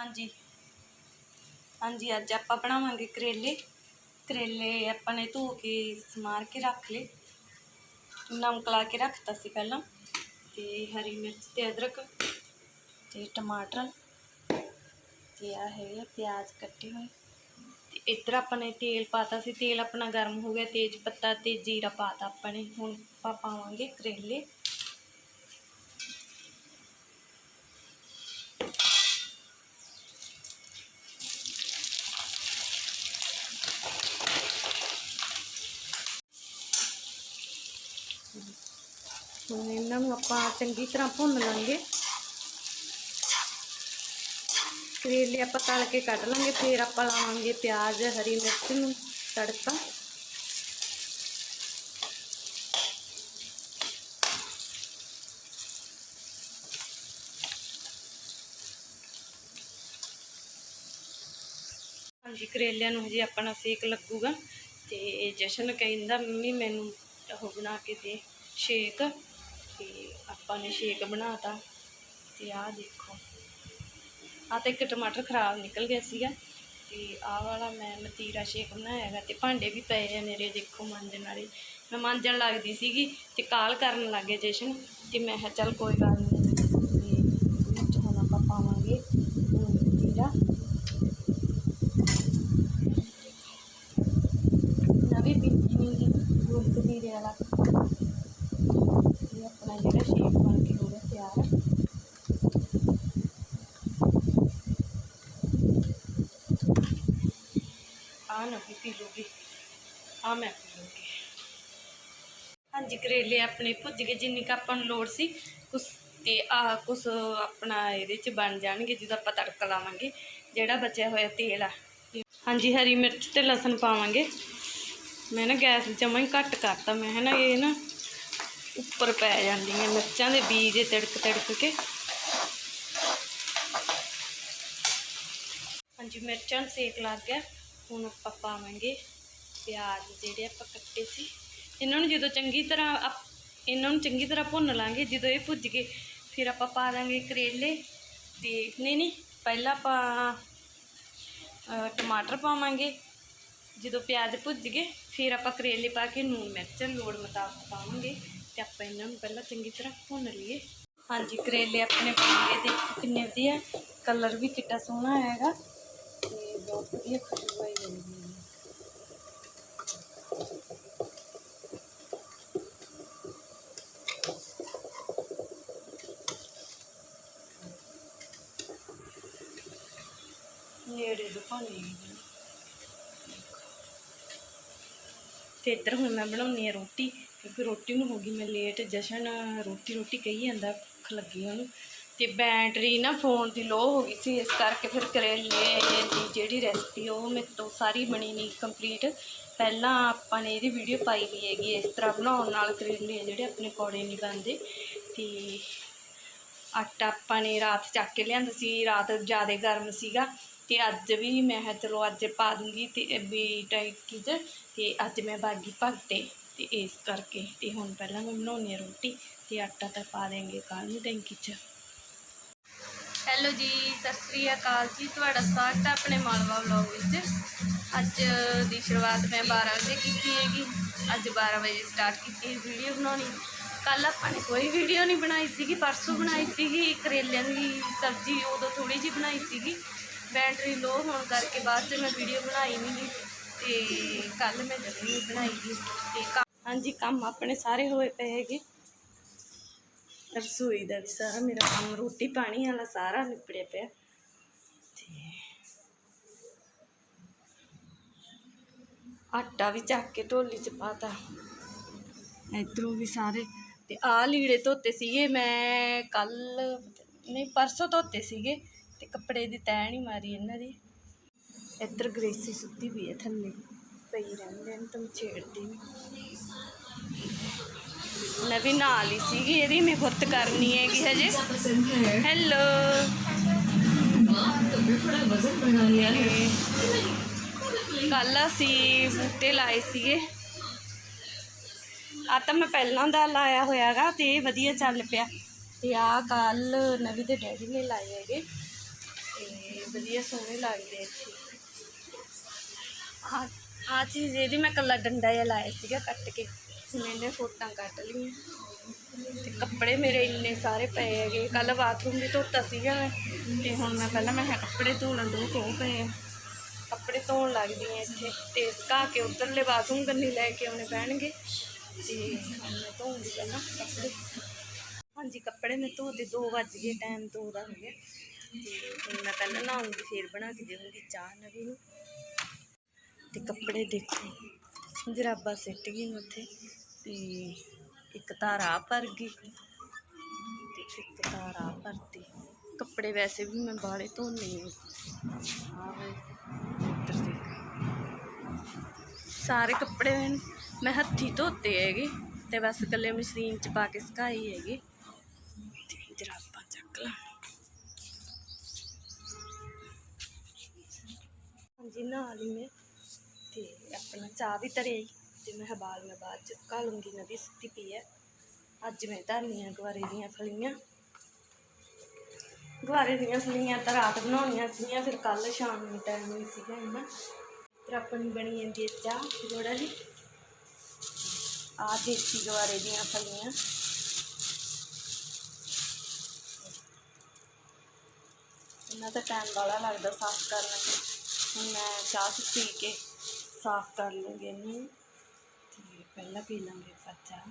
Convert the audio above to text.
ਹਾਂਜੀ। ਹਾਂਜੀ, ਅੱਜ ਆਪਾਂ ਬਣਾਵਾਂਗੇ ਕਰੇਲੇ। ਕਰੇਲੇ ਆਪਾਂ ਨੇ ਧੋ ਕੇ ਸਮਾਰ ਕੇ ਰੱਖ ਲਏ। ਨਮਕ ਲਾ ਕੇ ਰੱਖਤਾ ਸੀ ਪਹਿਲਾਂ ਤੇ ਹਰੀ ਮਿਰਚ ਤੇ ਅਦਰਕ ਤੇ ਟਮਾਟਰ ਤੇ ਆ ਹੈਗੇ ਪਿਆਜ਼ ਕੱਟੇ ਹੋਏ। ਤੇ ਇੱਧਰ ਆਪਾਂ ਨੇ ਤੇਲ ਪਾਤਾ ਸੀ। ਤੇਲ ਆਪਣਾ ਗਰਮ ਹੋ ਗਿਆ। ਤੇਜ ਪੱਤਾ ਤੇ ਜੀਰਾ ਪਾਤਾ ਆਪਾਂ ਨੇ। ਹੁਣ ਆਪਾਂ ਪਾਵਾਂਗੇ ਕਰੇਲੇ। ਹੁਣ ਇਹਨਾਂ ਨੂੰ ਆਪਾਂ ਚੰਗੀ ਤਰ੍ਹਾਂ ਭੁੰਨ ਲਾਂਗੇ। ਕਰੇਲੇ ਆਪਾਂ ਤਲ ਕੇ ਕੱਢ ਲਾਂਗੇ, ਫਿਰ ਆਪਾਂ ਲਾਵਾਂਗੇ ਪਿਆਜ਼, ਹਰੀ ਮਿਰਚ ਨੂੰ ਤੜਕਾ। ਹਾਂਜੀ, ਕਰੇਲਿਆਂ ਨੂੰ ਹਜੇ ਆਪਣਾ ਸੇਕ ਲੱਗੂਗਾ ਤੇ ਜਸ਼ਨ ਕਹਿੰਦਾ, ਮੰਮੀ ਮੈਨੂੰ ਉਹ ਬਣਾ ਕੇ ਦੇ, ਸ਼ੇਕ। ਆਪਾਂ ਨੇ ਸ਼ੇਕ ਬਣਾਤਾ ਤੇ ਆਹ ਦੇਖੋ। ਆ ਤਾਂ ਇੱਕ ਟਮਾਟਰ ਖਰਾਬ ਨਿਕਲ ਗਿਆ ਸੀਗਾ ਤੇ ਆਹ ਵਾਲਾ ਮੈਂ ਮਤੀਰਾ ਸ਼ੇਕ ਬਣਾਇਆ ਹੈਗਾ ਤੇ ਭਾਂਡੇ ਵੀ ਪਏ ਆ ਮੇਰੇ, ਦੇਖੋ ਮਾਂਜਣ ਵਾਲੇ। ਮੈਂ ਮਾਂਜਣ ਲੱਗਦੀ ਸੀਗੀ ਤੇ ਕਾਲ ਕਰਨ ਲੱਗੇ ਜਸ਼ਨ ਤੇ ਮੈਂ ਕਿਹਾ ਚੱਲ ਕੋਈ ਗੱਲ ਨਹੀਂ ਤੇ ਵਿੱਚ ਹੁਣ ਆਪਾਂ ਪਾਵਾਂਗੇ ਮਤੀਰਾ ਨਵੀਂ ਪਿੰਕੀ ਨਹੀਂ ਗੁੜ ਕਤੀਰੇ ਵਾਲਾ ਇਹ ਆਪਣਾ ਜਿਹੜਾ ਸ਼ੇਕ ਬਣ ਕੇ ਹੋ ਗਿਆ ਤਿਆਰ ਆ ਨਾ ਵੀ ਪੀ ਲੂਗੀ ਆ ਮੈਂ ਪੀ ਹਾਂਜੀ, ਕਰੇਲੇ ਆਪਣੇ ਭੁੱਜ ਗਏ, ਜਿੰਨੀ ਕੁ ਆਪਾਂ ਨੂੰ ਲੋੜ ਸੀ ਕੁਛ ਤੇ ਆਹ ਕੁਛ ਆਪਣਾ ਇਹਦੇ ਚ ਬਣ ਜਾਣਗੇ, ਜਦੋਂ ਆਪਾਂ ਤੜਕਾ ਲਾਵਾਂਗੇ, ਜਿਹੜਾ ਬਚਿਆ ਹੋਇਆ ਤੇਲ ਆ। ਹਾਂਜੀ, ਹਰੀ ਮਿਰਚ ਤੇ ਲਸਣ ਪਾਵਾਂਗੇ। ਮੈਂ ਨਾ ਗੈਸ ਜਮਾਂ ਹੀ ਘੱਟ ਕਰਤਾ, ਮੈਂ ਹੈ ਨਾ ਇਹ ਨਾ ਉੱਪਰ ਪੈ ਜਾਂਦੀਆਂ ਮਿਰਚਾਂ ਦੇ ਬੀਜ ਇਹ ਤੜਕ ਤੜਕ ਕੇ। ਹਾਂਜੀ, ਮਿਰਚਾਂ ਨੂੰ ਸੇਕ ਲੱਗ ਗਿਆ, ਹੁਣ ਆਪਾਂ ਪਾਵਾਂਗੇ ਪਿਆਜ਼ ਜਿਹੜੇ ਆਪਾਂ ਕੱਟੇ ਸੀ, ਇਹਨਾਂ ਨੂੰ ਜਦੋਂ ਚੰਗੀ ਤਰ੍ਹਾਂ ਆਪ- ਇਹਨਾਂ ਨੂੰ ਚੰਗੀ ਤਰ੍ਹਾਂ ਭੁੰਨ ਲਾਂਗੇ, ਜਦੋਂ ਇਹ ਭੁੱਜ ਗਏ, ਫਿਰ ਆਪਾਂ ਪਾ ਦਾਂਗੇ ਕਰੇਲੇ ਤੇ ਨਹੀਂ ਨਹੀਂ, ਪਹਿਲਾਂ ਆਪਾਂ ਟਮਾਟਰ ਪਾਵਾਂਗੇ। ਜਦੋਂ ਪਿਆਜ਼ ਭੁੱਜ ਗਏ, ਫਿਰ ਆਪਾਂ ਕਰੇਲੇ ਪਾ ਕੇ ਨੂਨ ਮਿਰਚ ਲੋੜ ਮੁਤਾਬਕ ਪਾਵਾਂਗੇ ਤੇ ਆਪਾਂ ਇਹਨਾਂ ਨੂੰ ਪਹਿਲਾਂ ਚੰਗੀ ਤਰ੍ਹਾਂ ਭੁੰਨ ਲਈਏ। ਹਾਂਜੀ, ਕਰੇਲੇ ਆਪਣੇ ਬਣ ਗਏ, ਦੇਖੋ ਕਿੰਨੇ ਵਧੀਆ, ਕਲਰ ਵੀ ਕਿੱਡਾ ਸੋਹਣਾ ਆਏਗਾ ਤੇ ਬਹੁਤ ਵਧੀਆ ਖੁਸ਼ਬੂ ਆਈ ਜਾਂਦੀ ਹੈ ਨੇੜੇ ਦੁਕਾਨੇ ਤੇ ਇੱਧਰ ਹੁਣ ਮੈਂ ਬਣਾਉਣੀ ਆ ਰੋਟੀ, ਕਿਉਂਕਿ ਰੋਟੀ ਨੂੰ ਹੋ ਗਈ ਮੈਂ ਲੇਟ ਜਸ਼ਨ, ਰੋਟੀ ਰੋਟੀ ਕਹੀ ਜਾਂਦਾ, ਭੁੱਖ ਲੱਗੀ ਉਹਨੂੰ। ਤੇ ਬੈਟਰੀ ਨਾ ਫੋਨ ਦੀ ਲੋ ਹੋ ਗਈ ਸੀ, ਇਸ ਕਰਕੇ ਫਿਰ ਕਰੇਲੇ ਦੀ ਜਿਹੜੀ ਰੈਸਪੀ ਉਹ ਮੇਰੇ ਤੋਂ ਸਾਰੀ ਬਣੀ ਨਹੀਂ ਕੰਪਲੀਟ ਪਹਿਲਾਂ ਆਪਾਂ ਨੇ ਇਹਦੀ ਵੀਡੀਓ ਪਾਈ ਵੀ ਹੈਗੀ, ਇਸ ਤਰ੍ਹਾਂ ਬਣਾਉਣ ਨਾਲ ਕਰੇਲੇ ਜਿਹੜੇ ਆਪਣੇ ਕੌੜੇ ਨਹੀਂ ਬਣਦੇ। ਤੇ ਆਟਾ ਆਪਾਂ ਨੇ ਰਾਤ ਚੱਕ ਕੇ ਲਿਆਂਦਾ ਸੀ, ਰਾਤ ਜ਼ਿਆਦਾ ਗਰਮ ਸੀਗਾ। ਤੇ ਅੱਜ ਵੀ ਮੈਂ ਕਿਹਾ ਚਲੋ ਅੱਜ ਪਾ ਦੂੰਗੀ ਤੇ ਵੀ ਟੈਂਕੀ 'ਚ ਤੇ ਅੱਜ ਮੈਂ ਬਾਗੀ ਭਗਤੇ ਤੇ ਇਸ ਕਰਕੇ ਤੇ ਹੁਣ ਪਹਿਲਾਂ ਮੈਂ ਬਣਾਉਣੀ ਆ ਰੋਟੀ ਤੇ ਆਟਾ ਤਾਂ ਪਾ ਦੇਂਗੇ ਕੱਲ ਨੂੰ ਟੈਂਕੀ 'ਚ। ਹੈਲੋ ਜੀ, ਸਤਿ ਸ੍ਰੀ ਅਕਾਲ ਜੀ। ਤੁਹਾਡਾ ਸਵਾਗਤ ਹੈ ਆਪਣੇ ਮਾਲਵਾ ਵਲੌਗ ਵਿੱਚ। ਅੱਜ ਦੀ ਸ਼ੁਰੂਆਤ ਮੈਂ 12 ਵਜੇ ਕੀਤੀ ਹੈਗੀ। ਅੱਜ 12 ਵਜੇ ਸਟਾਰਟ ਕੀਤੀ ਵੀਡੀਓ ਬਣਾਉਣੀ। ਕੱਲ ਆਪਾਂ ਨੇ ਕੋਈ ਵੀਡੀਓ ਨਹੀਂ ਬਣਾਈ ਸੀਗੀ, ਪਰਸੋਂ ਬਣਾਈ ਸੀਗੀ, ਕਰੇਲਿਆਂ ਦੀ ਸਬਜ਼ੀ ਉਦੋਂ ਥੋੜੀ ਜਿਹੀ ਬਣਾਈ ਸੀਗੀ। ਬੈਟਰੀ ਲੋ ਹੋਣ ਕਰਕੇ ਬਾਅਦ 'ਚ ਮੈਂ ਵੀਡੀਓ ਬਣਾਈ ਨਹੀਂ ਤੇ ਕੱਲ ਮੈਂ ਜਲਦੀ ਬਣਾਈ ਗੀ ਤੇ ਕੰਮ- ਹਾਂਜੀ, ਕੰਮ ਆਪਣੇ ਸਾਰੇ ਹੋਏ ਪਏ ਹੈਗੇ। ਰਸੋਈ ਦਾ ਵੀ ਸਾਰਾ, ਮੇਰਾ ਕੰਮ ਰੋਟੀ ਪਾਣੀ ਵਾਲਾ ਸਾਰਾ ਨਿਪੜਿਆ ਪਿਆ। ਤੇ ਆਟਾ ਵੀ ਚੱਕ ਕੇ ਢੋਲੀ ਚ ਪਾਤਾ ਇੱਧਰੋਂ ਵੀ ਸਾਰੇ। ਤੇ ਆਹ ਲੀੜੇ ਧੋਤੇ ਸੀਗੇ, ਮੈਂ ਕੱਲ ਨਹੀਂ, ਪਰਸੋਂ ਧੋਤੇ ਸੀਗੇ। ਤੇ ਕੱਪੜੇ ਦੀ ਤੈਅ ਨਹੀਂ ਮਾਰੀ ਇਹਨਾਂ ਦੀ। ਇੱਧਰ ਗ੍ਰੇਸੀ ਸੁੱਤੀ ਵੀ ਹੈ ਥੱਲੇ। ਪਈ ਰਹਿੰਦੇ ਨੇ ਤੁਮ ਛੇੜਦੀ ਨਹੀਂ ਮੈਂ ਵੀ ਨਾਲ ਹੀ ਸੀਗੀ ਇਹਦੀ, ਮੈਂ ਗੁੱਤ ਕਰਨੀ ਹੈਗੀ ਹਜੇ। ਹੈਲੋ ਕੱਲ ਅਸੀਂ ਬੂਟੇ ਲਾਏ ਸੀਗੇ। ਆ ਤਾਂ ਮੈਂ ਪਹਿਲਾਂ ਦਾ ਲਾਇਆ ਹੋਇਆਗਾ ਤੇ ਇਹ ਵਧੀਆ ਚੱਲ ਪਿਆ। ਤੇ ਆ ਕੱਲ ਨਵੀ ਦੇ ਡੈਡੀ ਨੇ ਲਾਏ ਹੈਗੇ। ਤੇ ਵਧੀਆ ਸੋਹਣੇ ਲੱਗਦੇ ਆ ਇੱਥੇ। ਆ ਆ ਚੀਜ਼ ਇਹਦੀ ਮੈਂ ਕੱਲਾ ਡੰਡਾ ਜਿਹਾ ਲਾਇਆ ਸੀਗਾ ਕੱਟ ਕੇ। ਹੁਣ ਇਹਨੇ ਫੋਟਾਂ ਕੱਟ ਲਈਆਂ। ਤੇ ਕੱਪੜੇ ਮੇਰੇ ਇੰਨੇ ਸਾਰੇ ਪਏ ਹੈਗੇ। ਕੱਲ ਬਾਥਰੂਮ ਵੀ ਧੋਤਾ ਸੀਗਾ ਮੈਂ ਤੇ ਹੁਣ ਮੈਂ ਪਹਿਲਾਂ ਮੈਂ ਕਿਹਾ ਕੱਪੜੇ ਧੋਣ ਦੋ ਧੋ ਪਏ ਆ। ਕੱਪੜੇ ਧੋਣ ਲੱਗਦੀ ਆ ਇੱਥੇ। ਤੇ ਸੁਕਾ ਕੇ ਉਧਰਲੇ ਬਾਥਰੂਮ ਕੰਨੀ ਲੈ ਕੇ ਆਉਣੇ ਪੈਣਗੇ। ਤੇ ਹੁਣ ਮੈਂ ਧੋਉਂਗੀ ਪਹਿਲਾਂ ਕੱਪੜੇ। ਹਾਂਜੀ ਕੱਪੜੇ ਮੈਂ ਧੋਤੇ 2 ਵੱਜ ਗਏ ਟਾਈਮ 2 ਦਾ ਹੋ ਗਿਆ। ਤੇ ਹੁਣ ਮੈਂ ਪਹਿਲਾਂ ਨਹਾਉਂਗੀ, ਫਿਰ ਬਣਾ ਕੇ ਦੇਵਾਂਗੀ ਚਾਹ ਨਵੀ ਨੂੰ। ਤੇ ਕੱਪੜੇ ਦੇਖੋ, ਜਰਾਬਾਂ ਸਿੱਟ ਗਈਆਂ ਉੱਥੇ ਤੇ ਇੱਕ ਤਾਰ ਆ ਭਰ ਗਈ। ਤੇ ਇੱਕ ਤਾਰ ਆ ਭਰਤੀ। ਕੱਪੜੇ ਵੈਸੇ ਵੀ ਮੈਂ ਬਾਹਲੇ ਧੋਨੇ ਆ। ਵੇ, ਇੱਧਰ ਦੇਖ। ਸਾਰੇ ਕੱਪੜੇ ਮੈਂ- ਹੱਥੀ ਧੋਤੇ ਹੈਗੇ ਤੇ ਬਸ ਇਕੱਲੇ ਮਸ਼ੀਨ ਚ ਪਾ ਕੇ ਸੁਕਾਈ ਹੈਗੇ। ਤੇ ਜਰਾਬਾਂ ਚੱਕ ਲਾਂ। ਹਾਂਜੀ, ਨਹਾ ਲਈ ਮੈਂ ਤੇ ਆਪਣਾ ਚਾਹ ਵੀ ਧਰਿਆ ਤੇ ਮੈਂ ਹਬਾਲ ਮੈਂ ਬਾਅਦ ਚ ਸੁਕਾ ਲੂੰਗੀ, ਨਦੀ ਸੁੱਤੀ ਪਈ ਹੈ। ਅੱਜ ਮੈਂ ਧਰਨੀਆਂ ਗਵਾਰੇ ਦੀਆਂ ਫਲੀਆਂ। ਗਵਾਰੇ ਦੀਆਂ ਫਲੀਆਂ ਤਾਂ ਰਾਤ ਬਣਾਉਣੀਆਂ ਸੀਗੀਆਂ, ਫਿਰ ਕੱਲ ਸ਼ਾਮ ਨੂੰ ਟਾਈਮ ਨਹੀਂ ਸੀਗਾ ਇੰਨਾ। ਫਿਰ ਆਪਣੀ ਬਣੀ ਜਾਂਦੀ ਹੈ ਚਾਹ ਥੋੜਾ ਜੀ। ਆ ਦੇਸੀ ਗਵਾਰੇ ਦੀਆਂ ਫਲੀਆਂ। ਇਹਨਾਂ ਤਾਂ ਟਾਈਮ ਵਾਲਾ ਲੱਗਦਾ ਸਾਫ਼ ਕਰਨ ਚ ਹੁਣ ਮੈਂ ਚਾਹ 'ਚ ਪੀ ਕੇ ਸਾਫ਼ ਕਰ ਲੂੰਗੀ ਇਹਨੂੰ ਤੇ ਪਹਿਲਾਂ ਪੀ ਲਾਂਗੇ ਆਪਾਂ ਚਾਹ।